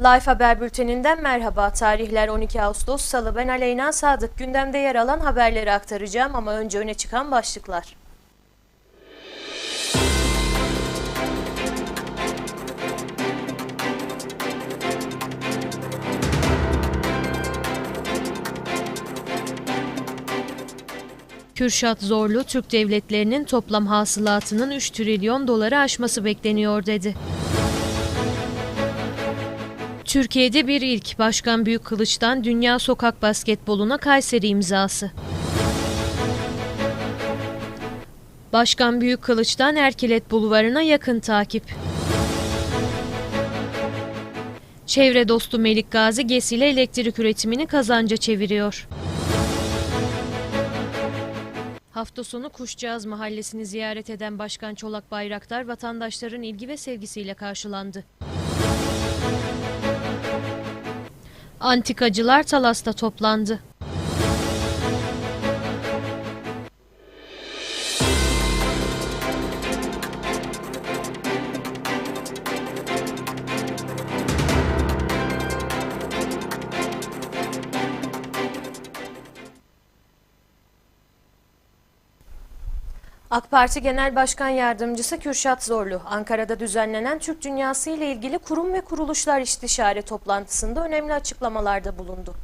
Life Haber Bülteninden merhaba. Tarihler 12 Ağustos Salı. Ben Aleyna Sadık. Gündemde yer alan haberleri aktaracağım ama önce öne çıkan başlıklar. Kürşat Zorlu, Türk devletlerinin toplam hasılatının 3 trilyon doları aşması bekleniyor dedi. Türkiye'de bir ilk Başkan Büyük Kılıç'tan Dünya Sokak Basketboluna Kayseri imzası. Başkan Büyük Kılıç'tan Erkilet Bulvarı'na yakın takip. Çevre dostu Melik Gazi GES ile elektrik üretimini kazanca çeviriyor. Hafta sonu Kuşcağız Mahallesi'ni ziyaret eden Başkan Çolak Bayraktar vatandaşların ilgi ve sevgisiyle karşılandı. Antikacılar Talas'ta toplandı. AK Parti Genel Başkan Yardımcısı Kürşat Zorlu, Ankara'da düzenlenen Türk Dünyası ile ilgili kurum ve kuruluşlar istişare toplantısında önemli açıklamalarda bulundu.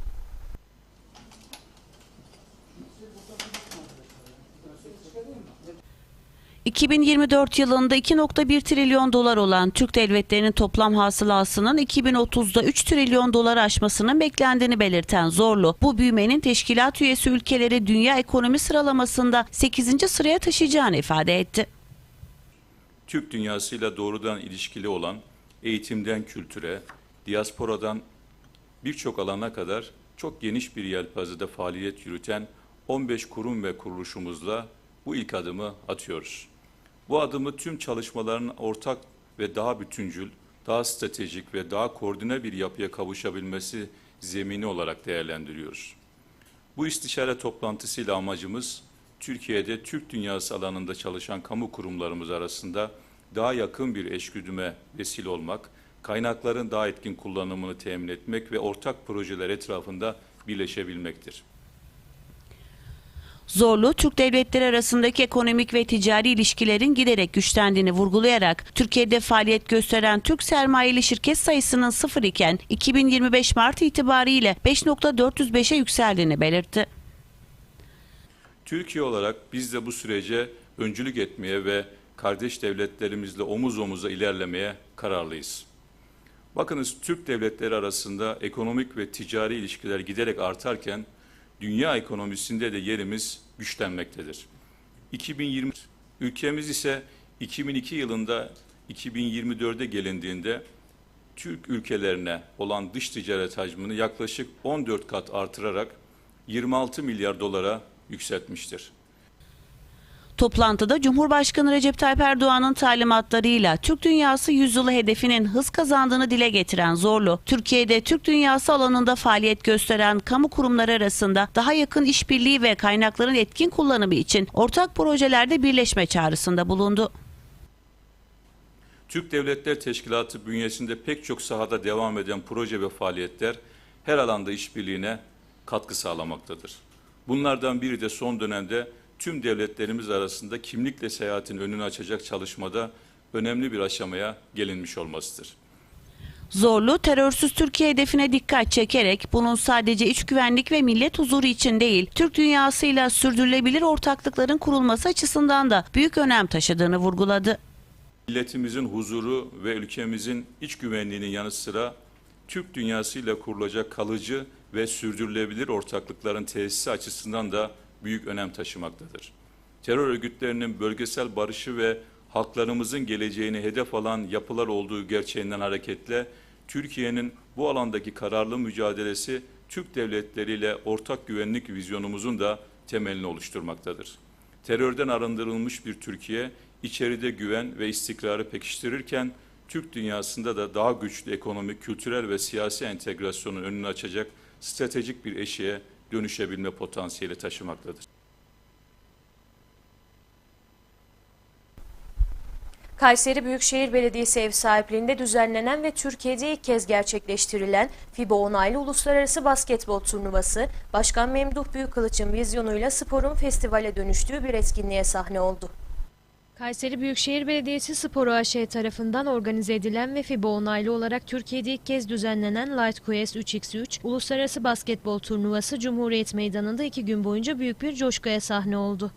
2024 yılında 2.1 trilyon dolar olan Türk devletlerinin toplam hasılasının 2030'da 3 trilyon dolar aşmasının beklendiğini belirten Zorlu, bu büyümenin teşkilat üyesi ülkeleri dünya ekonomi sıralamasında 8. sıraya taşıyacağını ifade etti. Türk dünyasıyla doğrudan ilişkili olan eğitimden kültüre, diasporadan birçok alana kadar çok geniş bir yelpazede faaliyet yürüten 15 kurum ve kuruluşumuzla bu ilk adımı atıyoruz. Bu adımı tüm çalışmaların ortak ve daha bütüncül, daha stratejik ve daha koordine bir yapıya kavuşabilmesi zemini olarak değerlendiriyoruz. Bu istişare toplantısıyla amacımız Türkiye'de Türk dünyası alanında çalışan kamu kurumlarımız arasında daha yakın bir eşgüdüme vesile olmak, kaynakların daha etkin kullanımını temin etmek ve ortak projeler etrafında birleşebilmektir. Zorlu, Türk devletleri arasındaki ekonomik ve ticari ilişkilerin giderek güçlendiğini vurgulayarak Türkiye'de faaliyet gösteren Türk sermayeli şirket sayısının sıfır iken 2025 Mart itibariyle 5.405'e yükseldiğini belirtti. Türkiye olarak biz de bu sürece öncülük etmeye ve kardeş devletlerimizle omuz omuza ilerlemeye kararlıyız. Bakınız Türk devletleri arasında ekonomik ve ticari ilişkiler giderek artarken dünya ekonomisinde de yerimiz güçlenmektedir. 2020 ülkemiz ise 2002 yılında 2024'e gelindiğinde Türk ülkelerine olan dış ticaret hacmini yaklaşık 14 kat artırarak 26 milyar dolara yükseltmiştir. Toplantıda Cumhurbaşkanı Recep Tayyip Erdoğan'ın talimatlarıyla Türk Dünyası Yüzyılı hedefinin hız kazandığını dile getiren Zorlu, Türkiye'de Türk Dünyası alanında faaliyet gösteren kamu kurumları arasında daha yakın işbirliği ve kaynakların etkin kullanımı için ortak projelerde birleşme çağrısında bulundu. Türk Devletler Teşkilatı bünyesinde pek çok sahada devam eden proje ve faaliyetler her alanda işbirliğine katkı sağlamaktadır. Bunlardan biri de son dönemde tüm devletlerimiz arasında kimlikle seyahatin önünü açacak çalışmada önemli bir aşamaya gelinmiş olmasıdır. Zorlu, terörsüz Türkiye hedefine dikkat çekerek bunun sadece iç güvenlik ve millet huzuru için değil, Türk dünyasıyla sürdürülebilir ortaklıkların kurulması açısından da büyük önem taşıdığını vurguladı. Milletimizin huzuru ve ülkemizin iç güvenliğinin yanı sıra Türk dünyasıyla kurulacak kalıcı ve sürdürülebilir ortaklıkların tesisi açısından da büyük önem taşımaktadır. Terör örgütlerinin bölgesel barışı ve halklarımızın geleceğini hedef alan yapılar olduğu gerçeğinden hareketle Türkiye'nin bu alandaki kararlı mücadelesi Türk devletleriyle ortak güvenlik vizyonumuzun da temelini oluşturmaktadır. Terörden arındırılmış bir Türkiye içeride güven ve istikrarı pekiştirirken Türk dünyasında da daha güçlü ekonomik, kültürel ve siyasi entegrasyonun önünü açacak stratejik bir eşiğe dönüşebilme potansiyeli taşımaktadır. Kayseri Büyükşehir Belediyesi ev sahipliğinde düzenlenen ve Türkiye'de ilk kez gerçekleştirilen FIBA onaylı Uluslararası Basketbol Turnuvası, Başkan Memduh Büyükkılıç'ın vizyonuyla sporun festivale dönüştüğü bir etkinliğe sahne oldu. Kayseri Büyükşehir Belediyesi Spor AŞ tarafından organize edilen ve FIBA onaylı olarak Türkiye'de ilk kez düzenlenen Light Quest 3x3 Uluslararası Basketbol Turnuvası Cumhuriyet Meydanı'nda iki gün boyunca büyük bir coşkuya sahne oldu.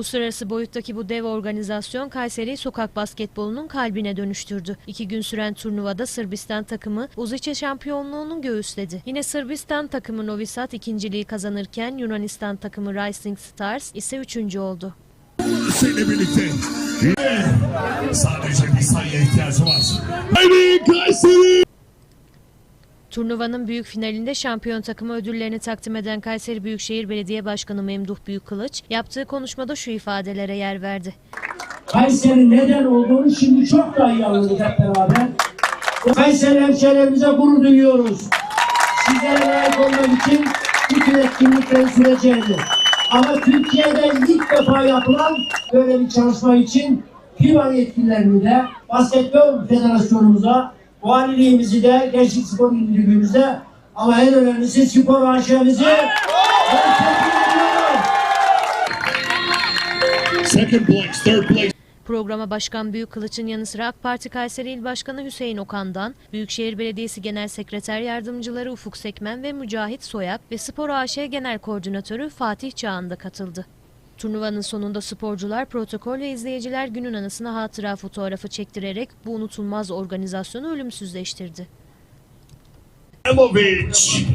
Uluslararası boyuttaki bu dev organizasyon Kayseri sokak basketbolunun kalbine dönüştürdü. İki gün süren turnuvada Sırbistan takımı Uzice şampiyonluğunu göğüsledi. Yine Sırbistan takımı Novi Sad ikinciliği kazanırken Yunanistan takımı Rising Stars ise üçüncü oldu. Seninle birlikte. Sadece bir sayıya ihtiyacı var. Haydi Kayseri! Turnuvanın büyük finalinde şampiyon takımı ödüllerini takdim eden Kayseri Büyükşehir Belediye Başkanı Memduh Büyükkılıç yaptığı konuşmada şu ifadelere yer verdi. Kayseri neden olduğunu şimdi çok daha iyi anladık hep beraber. Kayseri hemşehrilerimize gurur duyuyoruz. Sizlere layık olmak için bütün etkinlikleri süreceğiz. Ama Türkiye'de ilk defa yapılan böyle bir çalışma için FIBA yetkililerini Basketbol Federasyonumuza, valiliğimizi de, Gençlik Spor Müdürlüğümüzde ama en önemlisi spor. Second place, third place. Programa Başkan Büyükkılıç'ın yanı sıra AK Parti Kayseri İl Başkanı Hüseyin Okan'dan, Büyükşehir Belediyesi Genel Sekreter Yardımcıları Ufuk Sekmen ve Mücahit Soyak ve Spor AŞ Genel Koordinatörü Fatih Çağan da katıldı. Turnuvanın sonunda sporcular protokol ve izleyiciler günün anısına hatıra fotoğrafı çektirerek bu unutulmaz organizasyonu ölümsüzleştirdi. Elovic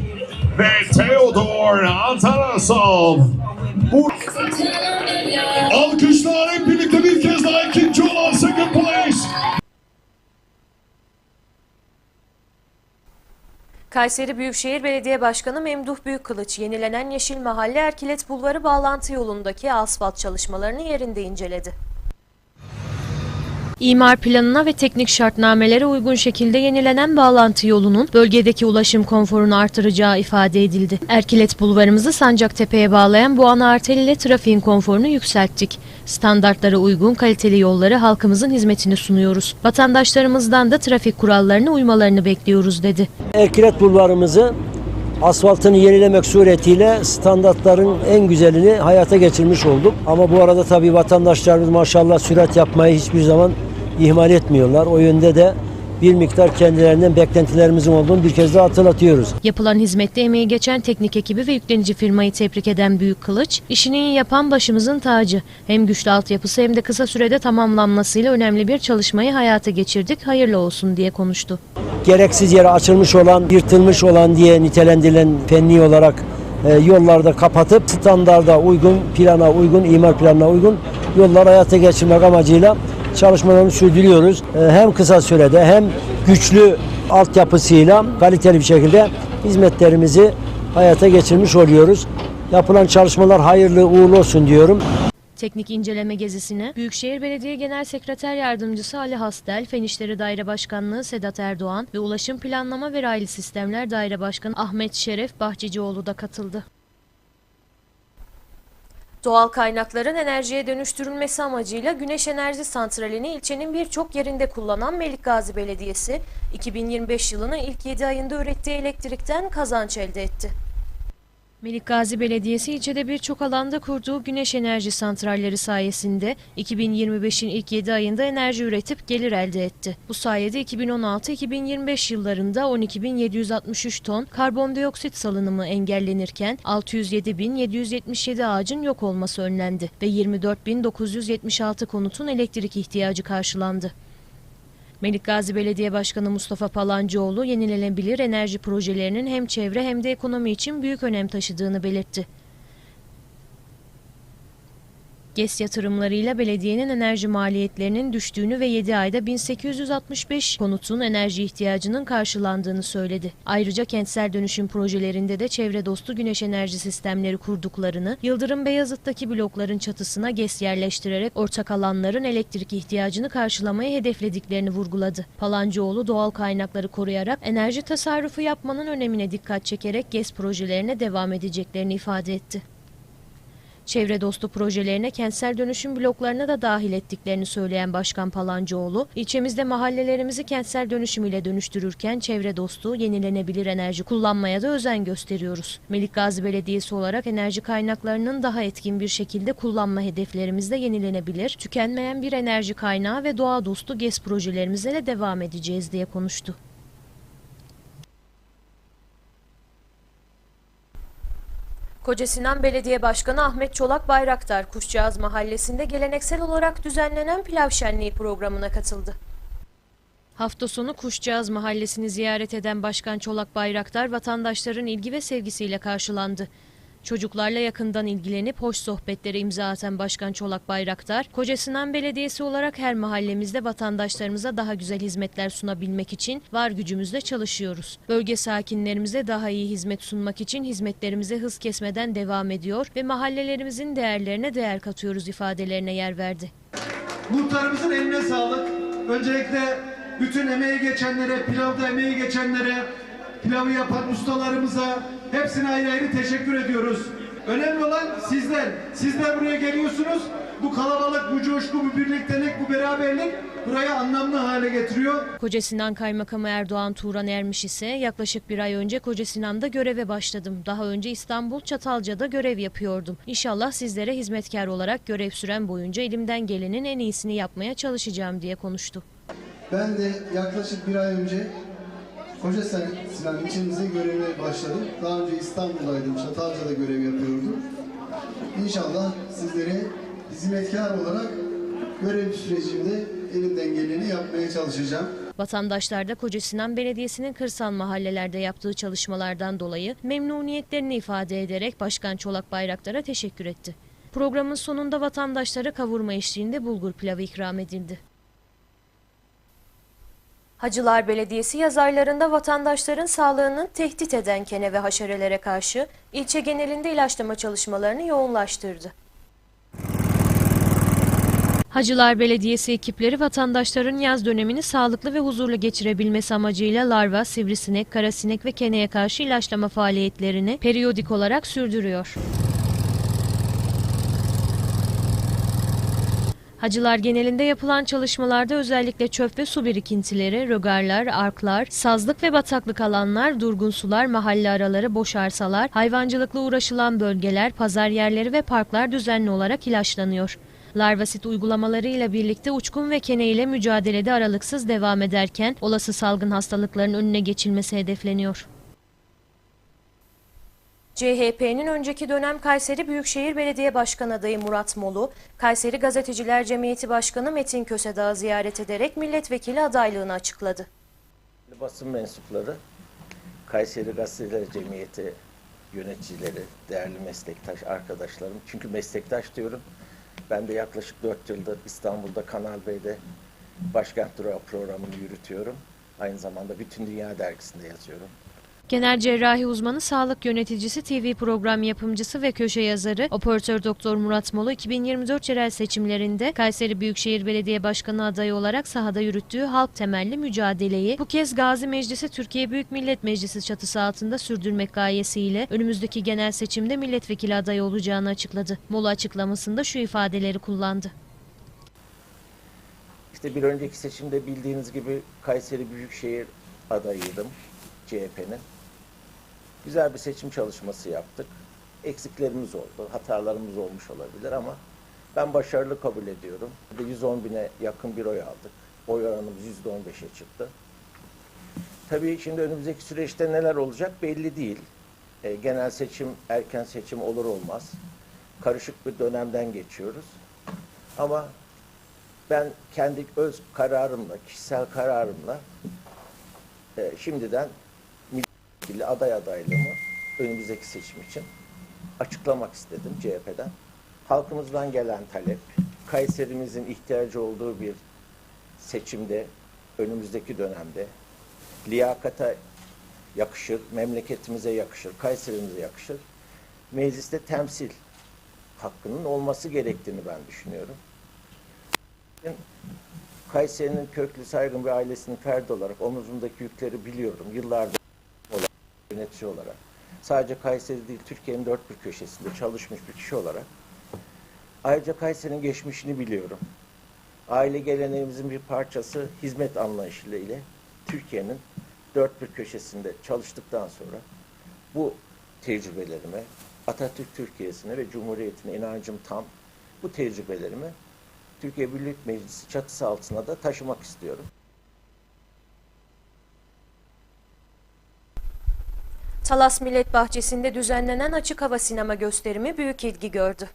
ve Theodor Atanasov. Bu alkışlar hep birlikte bir kez daha ikinci olan second place. Kayseri Büyükşehir Belediye Başkanı Memduh Büyükkılıç yenilenen Yeşil Mahalle Erkilet Bulvarı bağlantı yolundaki asfalt çalışmalarını yerinde inceledi. İmar planına ve teknik şartnamelere uygun şekilde yenilenen bağlantı yolunun bölgedeki ulaşım konforunu artıracağı ifade edildi. Erkilet bulvarımızı Sancaktepe'ye bağlayan bu ana arter ile trafiğin konforunu yükselttik. Standartlara uygun kaliteli yolları halkımızın hizmetine sunuyoruz. Vatandaşlarımızdan da trafik kurallarına uymalarını bekliyoruz dedi. Erkilet bulvarımızı asfaltını yenilemek suretiyle standartların en güzelini hayata geçirmiş olduk. Ama bu arada tabii vatandaşlarımız maşallah sürat yapmayı hiçbir zaman ihmal etmiyorlar. O yönde de bir miktar kendilerinden beklentilerimizin olduğunu bir kez daha hatırlatıyoruz. Yapılan hizmette emeği geçen teknik ekibi ve yüklenici firmayı tebrik eden Büyük Kılıç, işini iyi yapan başımızın tacı. Hem güçlü altyapısı hem de kısa sürede tamamlanmasıyla önemli bir çalışmayı hayata geçirdik, hayırlı olsun diye konuştu. Gereksiz yere açılmış olan, yırtılmış olan diye nitelendirilen fenli olarak e, yollarda kapatıp standarda uygun, plana uygun, imar planına uygun yollar hayata geçirmek amacıyla çalışmalarımızı sürdürüyoruz. E, hem kısa sürede hem güçlü altyapısıyla kaliteli bir şekilde hizmetlerimizi hayata geçirmiş oluyoruz. Yapılan çalışmalar hayırlı uğurlu olsun diyorum. Teknik inceleme gezisine Büyükşehir Belediye Genel Sekreter Yardımcısı Ali Hastel, Fen İşleri Daire Başkanlığı Sedat Erdoğan ve Ulaşım Planlama ve Raylı Sistemler Daire Başkanı Ahmet Şeref Bahçecioğlu da katıldı. Doğal kaynakların enerjiye dönüştürülmesi amacıyla güneş enerji santralini ilçenin birçok yerinde kullanan Melikgazi Belediyesi, 2025 yılının ilk 7 ayında ürettiği elektrikten kazanç elde etti. Melikgazi Belediyesi ilçede birçok alanda kurduğu güneş enerji santralleri sayesinde 2025'in ilk 7 ayında enerji üretip gelir elde etti. Bu sayede 2016-2025 yıllarında 12.763 ton karbondioksit salınımı engellenirken 607.777 ağacın yok olması önlendi ve 24.976 konutun elektrik ihtiyacı karşılandı. Melikgazi Belediye Başkanı Mustafa Palancıoğlu yenilenebilir enerji projelerinin hem çevre hem de ekonomi için büyük önem taşıdığını belirtti. GES yatırımlarıyla belediyenin enerji maliyetlerinin düştüğünü ve 7 ayda 1865 konutun enerji ihtiyacının karşılandığını söyledi. Ayrıca kentsel dönüşüm projelerinde de çevre dostu güneş enerji sistemleri kurduklarını, Yıldırım Beyazıt'taki blokların çatısına GES yerleştirerek ortak alanların elektrik ihtiyacını karşılamayı hedeflediklerini vurguladı. Palancıoğlu doğal kaynakları koruyarak enerji tasarrufu yapmanın önemine dikkat çekerek GES projelerine devam edeceklerini ifade etti. Çevre dostu projelerine kentsel dönüşüm bloklarına da dahil ettiklerini söyleyen Başkan Palancıoğlu, ilçemizde mahallelerimizi kentsel dönüşüm ile dönüştürürken çevre dostu, yenilenebilir enerji kullanmaya da özen gösteriyoruz. Melikgazi Belediyesi olarak enerji kaynaklarının daha etkin bir şekilde kullanma hedeflerimizde yenilenebilir, tükenmeyen bir enerji kaynağı ve doğa dostu GES projelerimize de devam edeceğiz diye konuştu. Kocasinan Belediye Başkanı Ahmet Çolak Bayraktar, Kuşçağız Mahallesi'nde geleneksel olarak düzenlenen pilav şenliği programına katıldı. Hafta sonu Kuşçağız Mahallesi'ni ziyaret eden Başkan Çolak Bayraktar, vatandaşların ilgi ve sevgisiyle karşılandı. Çocuklarla yakından ilgilenip hoş sohbetlere imza atan Başkan Çolak Bayraktar, Kocasinan Belediyesi olarak her mahallemizde vatandaşlarımıza daha güzel hizmetler sunabilmek için var gücümüzle çalışıyoruz. Bölge sakinlerimize daha iyi hizmet sunmak için hizmetlerimize hız kesmeden devam ediyor ve mahallelerimizin değerlerine değer katıyoruz ifadelerine yer verdi. Muhtarımızın eline sağlık. Öncelikle bütün emeği geçenlere, pilavda emeği geçenlere, pilavı yapan ustalarımıza hepsine ayrı ayrı teşekkür ediyoruz. Önemli olan sizler. Sizler buraya geliyorsunuz. Bu kalabalık, bu coşku, bu birliktelik, bu beraberlik burayı anlamlı hale getiriyor. Kocasinan Kaymakamı Erdoğan Turan Ermiş ise yaklaşık bir ay önce Kocasinan'da göreve başladım. Daha önce İstanbul Çatalca'da görev yapıyordum. İnşallah sizlere hizmetkar olarak görev süren boyunca elimden gelenin en iyisini yapmaya çalışacağım diye konuştu. Ben de yaklaşık bir ay önce Koca Sinan ilçemize göreve başladım. Daha önce İstanbul'daydım, Çatalca'da görev yapıyordum. İnşallah sizlere hizmetkar olarak görev sürecimde elimden geleni yapmaya çalışacağım. Vatandaşlar da Kocasinan Belediyesi'nin kırsal mahallelerde yaptığı çalışmalardan dolayı memnuniyetlerini ifade ederek Başkan Çolak Bayraktar'a teşekkür etti. Programın sonunda vatandaşlara kavurma eşliğinde bulgur pilavı ikram edildi. Hacılar Belediyesi yaz aylarında vatandaşların sağlığını tehdit eden kene ve haşerelere karşı ilçe genelinde ilaçlama çalışmalarını yoğunlaştırdı. Hacılar Belediyesi ekipleri vatandaşların yaz dönemini sağlıklı ve huzurlu geçirebilmesi amacıyla larva, sivrisinek, karasinek ve keneye karşı ilaçlama faaliyetlerini periyodik olarak sürdürüyor. Hacılar genelinde yapılan çalışmalarda özellikle çöp ve su birikintileri, rögarlar, arklar, sazlık ve bataklık alanlar, durgun sular, mahalle araları, boş arsalar, hayvancılıkla uğraşılan bölgeler, pazar yerleri ve parklar düzenli olarak ilaçlanıyor. Larvasit uygulamalarıyla birlikte uçkun ve kene ile mücadelede aralıksız devam ederken olası salgın hastalıkların önüne geçilmesi hedefleniyor. CHP'nin önceki dönem Kayseri Büyükşehir Belediye Başkanı adayı Murat Molu, Kayseri Gazeteciler Cemiyeti Başkanı Metin Kösedağ'ı ziyaret ederek milletvekili adaylığını açıkladı. Basın mensupları, Kayseri Gazeteler Cemiyeti yöneticileri, değerli meslektaş arkadaşlarım. Çünkü meslektaş diyorum. Ben de yaklaşık 4 yıldır İstanbul'da Kanal B'de Başkent Durağı programını yürütüyorum. Aynı zamanda Bütün Dünya Dergisi'nde yazıyorum. Genel cerrahi uzmanı, sağlık yöneticisi, TV program yapımcısı ve köşe yazarı Operatör Doktor Murat Molu 2024 yerel seçimlerinde Kayseri Büyükşehir Belediye Başkanı adayı olarak sahada yürüttüğü halk temelli mücadeleyi bu kez Gazi Meclisi Türkiye Büyük Millet Meclisi çatısı altında sürdürmek gayesiyle önümüzdeki genel seçimde milletvekili adayı olacağını açıkladı. Molu açıklamasında şu ifadeleri kullandı. İşte bir önceki seçimde bildiğiniz gibi Kayseri Büyükşehir adayıydım CHP'nin. Güzel bir seçim çalışması yaptık. Eksiklerimiz oldu, hatalarımız olmuş olabilir ama ben başarılı kabul ediyorum. Bir de 110 bine yakın bir oy aldık. Oy oranımız %15'e çıktı. Tabii şimdi önümüzdeki süreçte neler olacak belli değil. E, genel seçim, erken seçim olur olmaz. Karışık bir dönemden geçiyoruz. Ama ben kendi öz kararımla, kişisel kararımla e, şimdiden milletvekili aday adaylığımı önümüzdeki seçim için açıklamak istedim CHP'den. halkımızdan gelen talep, Kayserimizin ihtiyacı olduğu bir seçimde, önümüzdeki dönemde liyakata yakışır, memleketimize yakışır, Kayserimize yakışır. Mecliste temsil hakkının olması gerektiğini ben düşünüyorum. Kayseri'nin köklü saygın bir ailesinin ferdi olarak omuzumdaki yükleri biliyorum. Yıllardır yönetici olarak. Sadece Kayseri değil, Türkiye'nin dört bir köşesinde çalışmış bir kişi olarak. Ayrıca Kayseri'nin geçmişini biliyorum. Aile geleneğimizin bir parçası hizmet anlayışıyla ile Türkiye'nin dört bir köşesinde çalıştıktan sonra bu tecrübelerime, Atatürk Türkiye'sine ve Cumhuriyet'ine inancım tam. Bu tecrübelerimi Türkiye Büyük Meclisi çatısı altına da taşımak istiyorum. Talas Millet Bahçesi'nde düzenlenen açık hava sinema gösterimi büyük ilgi gördü.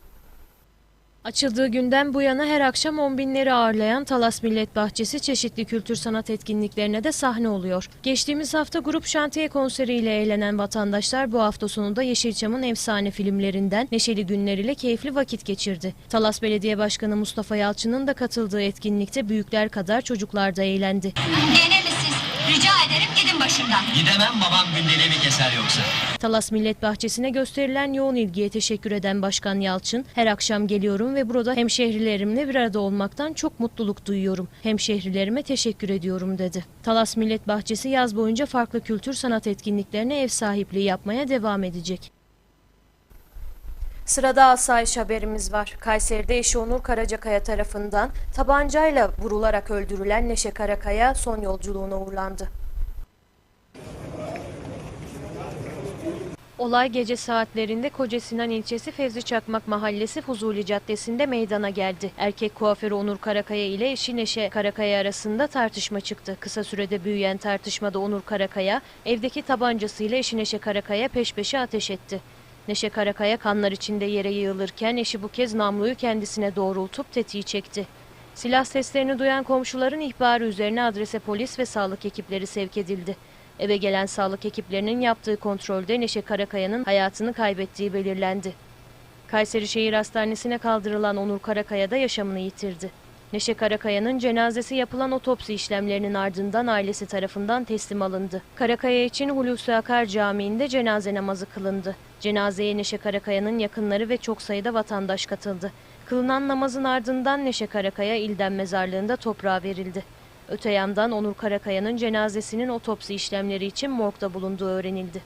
Açıldığı günden bu yana her akşam on binleri ağırlayan Talas Millet Bahçesi çeşitli kültür sanat etkinliklerine de sahne oluyor. Geçtiğimiz hafta grup şantiye konseriyle eğlenen vatandaşlar bu hafta sonunda Yeşilçam'ın efsane filmlerinden neşeli günler ile keyifli vakit geçirdi. Talas Belediye Başkanı Mustafa Yalçın'ın da katıldığı etkinlikte büyükler kadar çocuklar da eğlendi. Ederim gidin başımdan. Gidemem babam gündeliğimi keser yoksa. Talas Millet Bahçesi'ne gösterilen yoğun ilgiye teşekkür eden Başkan Yalçın, her akşam geliyorum ve burada hemşehrilerimle bir arada olmaktan çok mutluluk duyuyorum. Hemşehrilerime teşekkür ediyorum dedi. Talas Millet Bahçesi yaz boyunca farklı kültür sanat etkinliklerine ev sahipliği yapmaya devam edecek. Sırada asayiş haberimiz var. Kayseri'de eşi Onur Karacakaya tarafından tabancayla vurularak öldürülen Neşe Karakaya son yolculuğuna uğurlandı. Olay gece saatlerinde Koca Sinan ilçesi Fevzi Çakmak Mahallesi Fuzuli Caddesi'nde meydana geldi. Erkek kuaförü Onur Karakaya ile eşi Neşe Karakaya arasında tartışma çıktı. Kısa sürede büyüyen tartışmada Onur Karakaya evdeki tabancasıyla eşi Neşe Karakaya peş peşe ateş etti. Neşe Karakaya kanlar içinde yere yığılırken eşi bu kez namluyu kendisine doğrultup tetiği çekti. Silah seslerini duyan komşuların ihbarı üzerine adrese polis ve sağlık ekipleri sevk edildi. Eve gelen sağlık ekiplerinin yaptığı kontrolde Neşe Karakaya'nın hayatını kaybettiği belirlendi. Kayseri Şehir Hastanesi'ne kaldırılan Onur Karakaya da yaşamını yitirdi. Neşe Karakaya'nın cenazesi yapılan otopsi işlemlerinin ardından ailesi tarafından teslim alındı. Karakaya için Hulusi Akar Camii'nde cenaze namazı kılındı. Cenazeye Neşe Karakaya'nın yakınları ve çok sayıda vatandaş katıldı. Kılınan namazın ardından Neşe Karakaya İldem Mezarlığı'nda toprağa verildi. Öte yandan Onur Karakaya'nın cenazesinin otopsi işlemleri için morgda bulunduğu öğrenildi.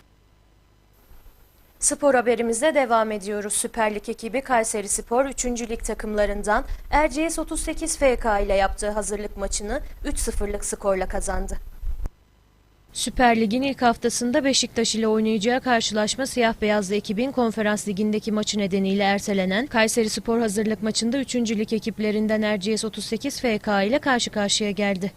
Spor haberimize devam ediyoruz. Süper Lig ekibi Kayseri Spor 3. Lig takımlarından Erciyes 38 FK ile yaptığı hazırlık maçını 3-0'lık skorla kazandı. Süper Lig'in ilk haftasında Beşiktaş ile oynayacağı karşılaşma siyah beyazlı ekibin konferans ligindeki maçı nedeniyle ertelenen Kayseri Spor hazırlık maçında 3. lig ekiplerinden Erciyes 38 FK ile karşı karşıya geldi.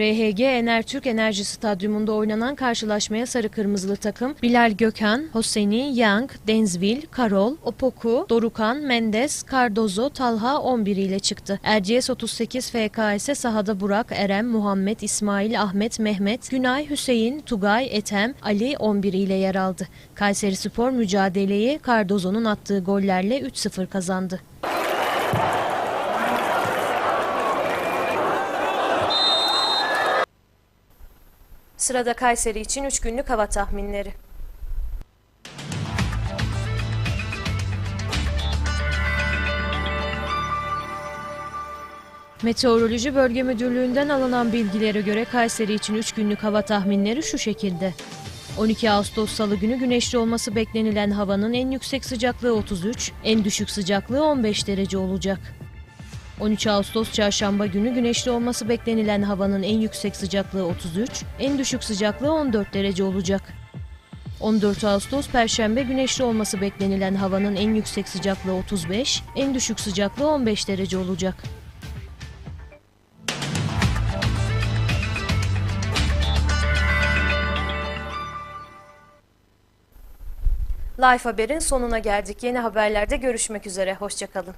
RHG Enertürk Enerji Stadyumunda oynanan karşılaşmaya sarı kırmızılı takım Bilal Gökhan, Hosseini, Yang, Denzvil, Karol, Opoku, Dorukan, Mendes, Cardozo, Talha 11 ile çıktı. Erciyes 38 FK ise sahada Burak, Erem, Muhammed, İsmail, Ahmet, Mehmet, Günay, Hüseyin, Tugay, Etem, Ali 11 ile yer aldı. Kayseri Spor mücadeleyi Cardozo'nun attığı gollerle 3-0 kazandı. Sırada Kayseri için 3 günlük hava tahminleri. Meteoroloji Bölge Müdürlüğü'nden alınan bilgilere göre Kayseri için 3 günlük hava tahminleri şu şekilde. 12 Ağustos Salı günü güneşli olması beklenilen havanın en yüksek sıcaklığı 33, en düşük sıcaklığı 15 derece olacak. 13 Ağustos Çarşamba günü güneşli olması beklenilen havanın en yüksek sıcaklığı 33, en düşük sıcaklığı 14 derece olacak. 14 Ağustos Perşembe güneşli olması beklenilen havanın en yüksek sıcaklığı 35, en düşük sıcaklığı 15 derece olacak. Life Haber'in sonuna geldik. Yeni haberlerde görüşmek üzere. Hoşçakalın.